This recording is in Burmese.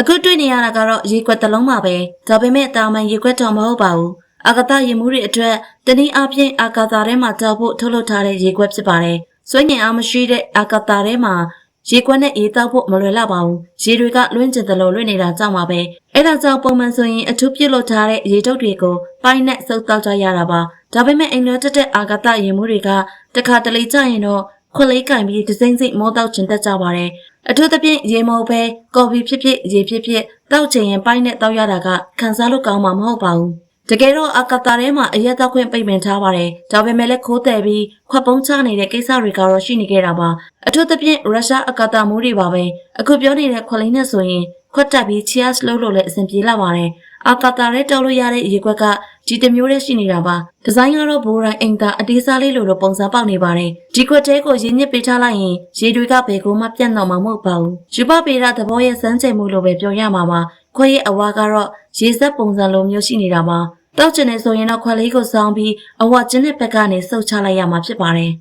အခုတွေ့နေရတာကတော့ရေကွက်တစ်လုံးပါပဲဒါပေမဲ့တာမန်ရေကွက်တော့မဟုတ်ပါဘူးအာကာသရေမှုတွေအတွက်တနည်းအားဖြင့်အာကာသထဲမှာတောက်ဖို့ထုတ်လုပ်ထားတဲ့ရေကွက်ဖြစ်ပါတယ်စွန့်ငင်အားမရှိတဲ့အာကာသထဲမှာရေကွက်နဲ့အေးတောက်ဖို့မလွယ်လောက်ပါဘူးရေတွေကလွင့်ကျင်တယ်လို့လွင့်နေတာကြောင့်ပါပဲအဲ့ဒါကြောင့်ပုံမှန်ဆိုရင်အထူးပြုတ်လုပ်ထားတဲ့ရေတုပ်တွေကိုပိုင်းနဲ့စုပ်တောက်ကြရတာပါဒါပေမဲ့အိမ်တော်တက်တဲ့အာကာသရေမှုတွေကတခါတလေကြရင်တော့ ခွက်လေးကင်ပြီးဒစိမ့်စိတ်မောတောက်ချင်တတ်ကြပါတယ်အထူးသဖြင့်ရေမဟုတ်ပဲကော်ဖီဖြစ်ဖြစ်ရေဖြစ်ဖြစ်တောက်ချင်ရင်ပိုင်းနဲ့တောက်ရတာကခံစားလို့ကောင်းမှာမဟုတ်ပါဘူးတကယ်တော့အာကာတာထဲမှာအရက်တောက်ခွင့်ပိတ်ပင်ထားပါတယ်ဒါပေမဲ့လည်းခိုးတယ်ပြီးခွက်ပုံးချနေတဲ့ကိစ္စတွေကတော့ရှိနေခဲ့တာပါအထူးသဖြင့်ရုရှားအာကာတာမိုးတွေပါပဲအခုပြောနေတဲ့ခွက်လေးနဲ့ဆိုရင်ခွက်တက်ပြီး cheers လုပ်လို့လည်းအဆင်ပြေလာပါတယ် အာကာတာထဲတောက်လို့ရတဲ့ရေခွက်ကဒီတစ်မျိုးတည်းရှိနေတာပါဒီဇိုင်းကတော့ဘိုးရိုင်းအင်တာအသေးစားလေးလိုလိုပုံစံပေါက်နေပါတယ်ဒီခွက်တဲကိုရင်းညစ်ပေးထားလိုက်ရင်ရေတွေကဘယ်ကိုမှပြတ်တော့မှာမဟုတ်ပါဘူးယူပပေရသဘောရဲ့စမ်းချိန်မှုလိုပဲပြောရမှာပါခွက်ရဲ့အဝါကတော့ရေစက်ပုံစံလိုမျိုးရှိနေတာပါတောက်ချင်နေဆိုရင်တော့ခွက်လေးကိုစောင်းပြီးအဝါကျင်းတဲ့ဘက်ကနေစုပ်ချလိုက်ရမှာဖြစ်ပါတယ်